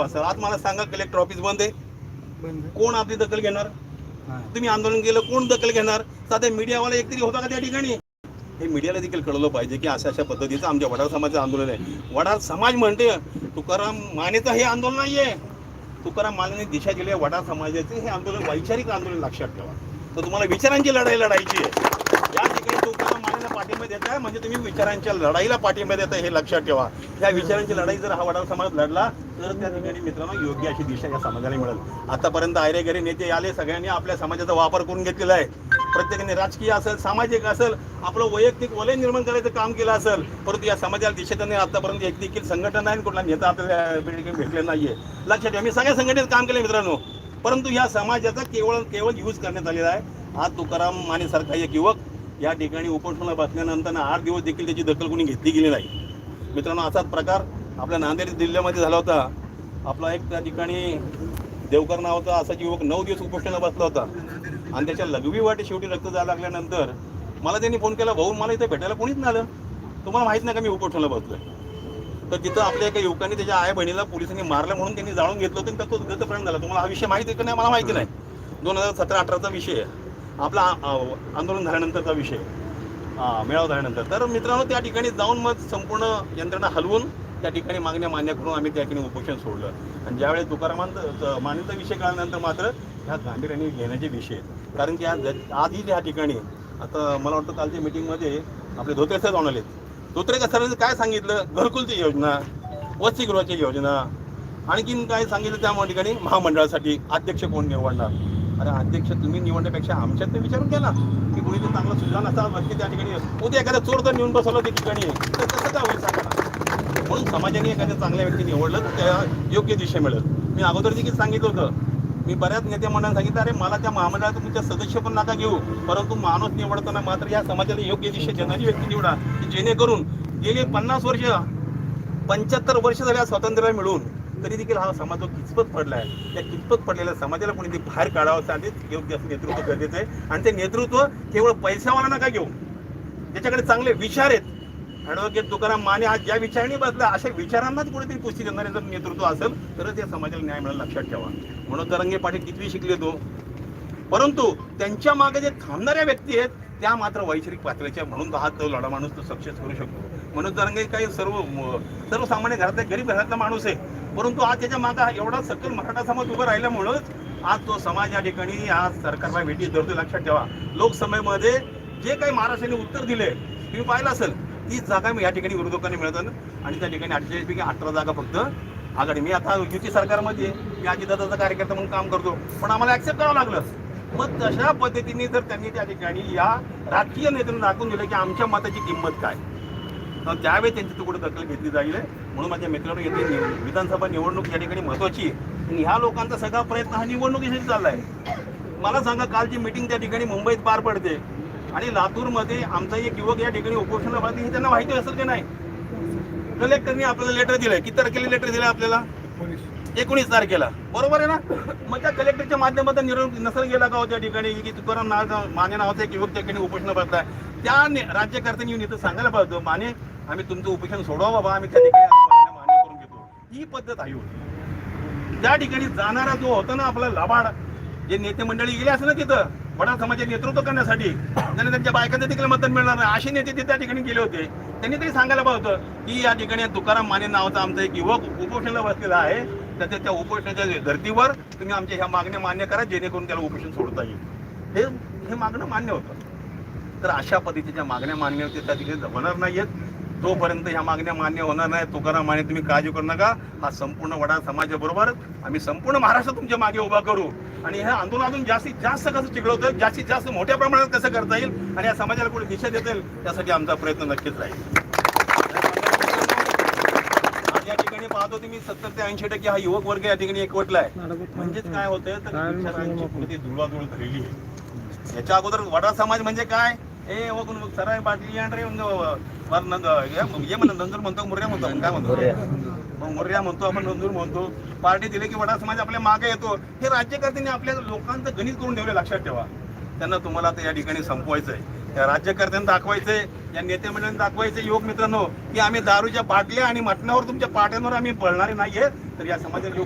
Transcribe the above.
असेल. आज मला सांगा कलेक्टर ऑफिस बंद आहे. कोण आपली दखल घेणार. तुम्ही आंदोलन केलं कोण दखल घेणार? साधे मीडियावाला एकतरी होता का त्या ठिकाणी? हे मीडियाला देखील कळलं पाहिजे की अशा अशा पद्धतीचं आमच्या वडार समाजाचं आंदोलन आहे. वडार समाज म्हणते तुकाराम मानेचं हे आंदोलन नाहीये. तुकाराम मानेने दिशा दिली आहे वडार समाजाचे. हे आंदोलन वैचारिक आंदोलन लक्षात ठेवा. तर तुम्हाला विचारांची लढाई लढायची आहे. या ठिकाणी तुम्हाला मानायला पाठिंबा देत आहे म्हणजे तुम्ही विचारांच्या लढाईला पाठिंबा देताय हे लक्षात ठेवा. या विचारांची लढाई जर हा वडार समाज लढला तर त्या ठिकाणी मित्रांनो योग्य अशी दिशा या समाजाला मिळेल. आतापर्यंत आयरेगरे नेते आले सगळ्यांनी आपल्या समाजाचा वापर करून घेतलेला आहे. प्रत्येकाने राजकीय असेल सामाजिक असेल आपलं वैयक्तिक वलय निर्माण करायचं काम केलं असेल परंतु या समाजाला दिशेत नाही. आतापर्यंत एक देखील संघटना नाही कुठला नेता आपल्याला भेटले नाहीये. लक्षात ठेवा मी सगळ्या संघटनेत काम केलं मित्रांनो. परंतु या समाजाचा केवळ केवळ यूज करण्यात आलेला आहे. हा तुकाराम माने सारखा एक युवक या ठिकाणी उपोषणाला बसल्यानंतर आठ दिवस देखील त्याची दखल कोणी घेतली गेली नाही. मित्रांनो असाच प्रकार आपल्या नांदेड जिल्ह्यामध्ये झाला होता. आपला एक त्या ठिकाणी देवकर नावाचा असा युवक नऊ दिवस उपोषणाला बसला होता. आणि त्याच्या लघवी वाटे शेवटी रक्त जायला लागल्यानंतर मला त्यांनी फोन केला भाऊ मला इथे भेटायला कोणीच नाही आलं. तुम्हाला माहीत नाही का मी उपोषणाला बसलोय? तर तिथं आपल्या एका युवकांनी त्याच्या आई बहिणीला पोलिसांनी मारलं म्हणून त्यांनी जाळून घेतलं होतं आणि तो गतप्राण झाला. तुम्हाला हा विषय माहिती आहे का नाही? मला माहिती नाही. दोन हजार सतरा अठराचा विषय आहे. आपला आंदोलन झाल्यानंतरचा विषय मेळावा झाल्यानंतर. तर मित्रांनो त्या ठिकाणी जाऊन मग संपूर्ण यंत्रणा हलवून त्या ठिकाणी मागण्या मान्य करून आम्ही त्या ठिकाणी उपोषण सोडलं. आणि ज्यावेळेस तुकारामांत मान्यता विषय काढल्यानंतर मात्र ह्या गांभीर्याने घेण्याचे विषय आहेत. कारण की आज आधी ह्या ठिकाणी आता मला वाटतं कालच्या मीटिंगमध्ये आपले धोत्रे सर जाऊन धोत्रे धोत्रेकर सरांनी काय सांगितलं? घरकुलची योजना वसतिगृहाची योजना आणखीन काय सांगितलं त्या ठिकाणी? महामंडळासाठी अध्यक्ष कोण निवडणार अरे अध्यक्ष तुम्ही निवडण्यापेक्षा आमच्यात ते विचारून केला की कुणी चांगलं चांगला सुजान असा व्यक्ती त्या ठिकाणी उद्या एखादा चोर जर नेऊन बसवलं त्या ठिकाणी तर कसं काय होईल सांगा म्हणून समाजाने एखाद्या चांगल्या व्यक्ती निवडलं तर त्या योग्य दिशा मिळेल. मी अगोदर देखील सांगितलं होतं. मी बऱ्याच नेते मंडळांना सांगितलं अरे मला त्या महामंडळात तुमच्या सदस्य पण नका घेऊ. परंतु माणूस निवडताना मात्र या समाजाला योग्य दिशा देणारी व्यक्ती निवडा. जेणेकरून गेले पन्नास वर्ष पंच्याहत्तर वर्ष झाल्या स्वातंत्र्य मिळून तरी देखील हा समाज जो किचपत पडला आहे त्या किचपत पडलेल्या समाजाला कोणी बाहेर काढावं साठी योग्य असं नेतृत्व गरजेचं आहे. आणि ते नेतृत्व केवळ पैशावाला नका घेऊ? त्याच्याकडे चांगले विचार आहेत. ॲडव्होकेट तुकाराम माने आज ज्या विचाराने बदला अशा विचारांनाच कुठेतरी पुष्टी देणारे जर नेतृत्व असेल तरच या समाजाला न्याय मिळेल लक्षात ठेवा. म्हणून तरंगे पाटील कितवी शिकले तो? परंतु त्यांच्या मागे जे थांबणाऱ्या व्यक्ती आहेत त्या मात्र वैचारिक पातळीच्या म्हणून हा तो लढा माणूस तो सक्सेस करू शकतो. म्हणून तरंगे काही सर्व सर्वसामान्य घरातल्या गरीब घरातला माणूस आहे. परंतु आज त्याच्या मागा एवढा सकल मराठा समाज उभा राहिल्यामुळंच आज तो समाज या ठिकाणी आज सरकारला भेटी धरतो लक्षात ठेवा. लोकसभेमध्ये जे काही महाराष्ट्राने उत्तर दिले तुम्ही पाहिलं असेल तीच जागा मी या ठिकाणी विरोधकांनी मिळतात आणि त्या ठिकाणी अठ्ठेचाळीस पैकी अठरा जागा फक्त आघाडी. मी आता युती सरकारमध्ये मी मी अजितदादाचा कार्यकर्ता म्हणून काम करतो. पण आम्हाला ऍक्सेप्ट करावं लागलं. मग तशा पद्धतीने जर त्यांनी त्या ठिकाणी या राजकीय नेत्यांना दाखवून दिलं की आमच्या मताची किंमत काय? तर त्यावेळी त्यांची तुकडं दखल घेतली जाईल. म्हणून माझ्या मित्रांनो येथे विधानसभा निवडणूक या ठिकाणी महत्वाची आहे. आणि ह्या लोकांचा सगळा प्रयत्न हा निवडणुकीसाठी आहे. मला सांगा कालची मिटिंग त्या ठिकाणी मुंबईत पार पडते आणि लातूरमध्ये आमचा एक युवक या ठिकाणी उपोषणाला पाहते हे त्यांना माहिती असेल की नाही? कलेक्टरने आपल्याला लेटर दिलंय. किती तारखेला लेटर दिलंय आपल्याला? एकोणीस तारखेला. बरोबर आहे ना? मग त्या कलेक्टरच्या माध्यमातून निरोप नसल गेला का हो त्या ठिकाणी? की तुकाराम नाव माने नावाचा एक युवक त्या ठिकाणी उपोषण बसलाय त्या राज्यकर्त्यांनी येऊन इथं सांगायला पाहिजे माने आम्ही तुमचं उपोषण सोडवा बाबा आम्ही त्या ठिकाणी मान्य करून घेतो. ही पद्धत आहे होती त्या ठिकाणी जाणारा जो होता ना आपला लबाड जे नेते मंडळी गेले असं ना तिथं वडा समाजाचे नेतृत्व करण्यासाठी त्यांना त्यांच्या बायकांचं तिकडे मतदान मिळणार नाही. असे नेते ते त्या ठिकाणी गेले होते. त्यांनी तरी सांगायला पाहिजे होतं की या ठिकाणी तुकाराम माने नावाचा आमचा एक युवक उपोषणाला बसलेला आहे. त्याच्या त्या उपोषणाच्या धर्तीवर तुम्ही आमच्या ह्या मागण्या मान्य करा जेणेकरून त्याला उपोषण सोडता येईल. हे हे मागणं मान्य होतं. तर अशा पद्धतीच्या मागण्या मान्य होते त्या ठिकाणी होणार नाहीयेत. तोपर्यंत ह्या मागण्या मान्य होणार नाही तुकाराम माने तुम्ही काळजी करू नका. हा संपूर्ण वडा समाजाबरोबर आम्ही संपूर्ण महाराष्ट्र तुमच्या मागे उभा करू. आणि ह्या आंदोलनातून जास्तीत जास्त कसं चिघळवतं जास्तीत जास्त मोठ्या प्रमाणात कसं करता येईल आणि या समाजाला कुठे दिशा देता येईल त्यासाठी आमचा प्रयत्न नक्कीच राहील. आज या ठिकाणी पाहतो तुम्ही सत्तर ते ऐंशी टक्के हा युवक वर्ग या ठिकाणी एकवटलाय म्हणजेच काय होतंय तर विचारांची धुळाधुळ आहे. याच्या अगोदर वडा समाज म्हणजे काय? ए सराय बाटली आणि रे म्हणा नंदूर म्हणतो मुर्या म्हणतो आपण काय म्हणतो? मग मुर्या म्हणतो आपण नंदूर म्हणतो. पार्टी दिली की वडा समाज आपल्या मागे येतो. हे राज्यकर्त्यांनी आपल्या लोकांचं गणित करून ठेवले लक्षात ठेवा. त्यांना तुम्हाला आता या ठिकाणी संपवायचं आहे त्या राज्यकर्त्यांना दाखवायचंय या नेते मंडळांना दाखवायचं युवक मित्रांनो की आम्ही दारूच्या बाटल्या आणि मटणावर तुमच्या पाट्यांवर आम्ही पळणारे नाहीये. तर या समाजाला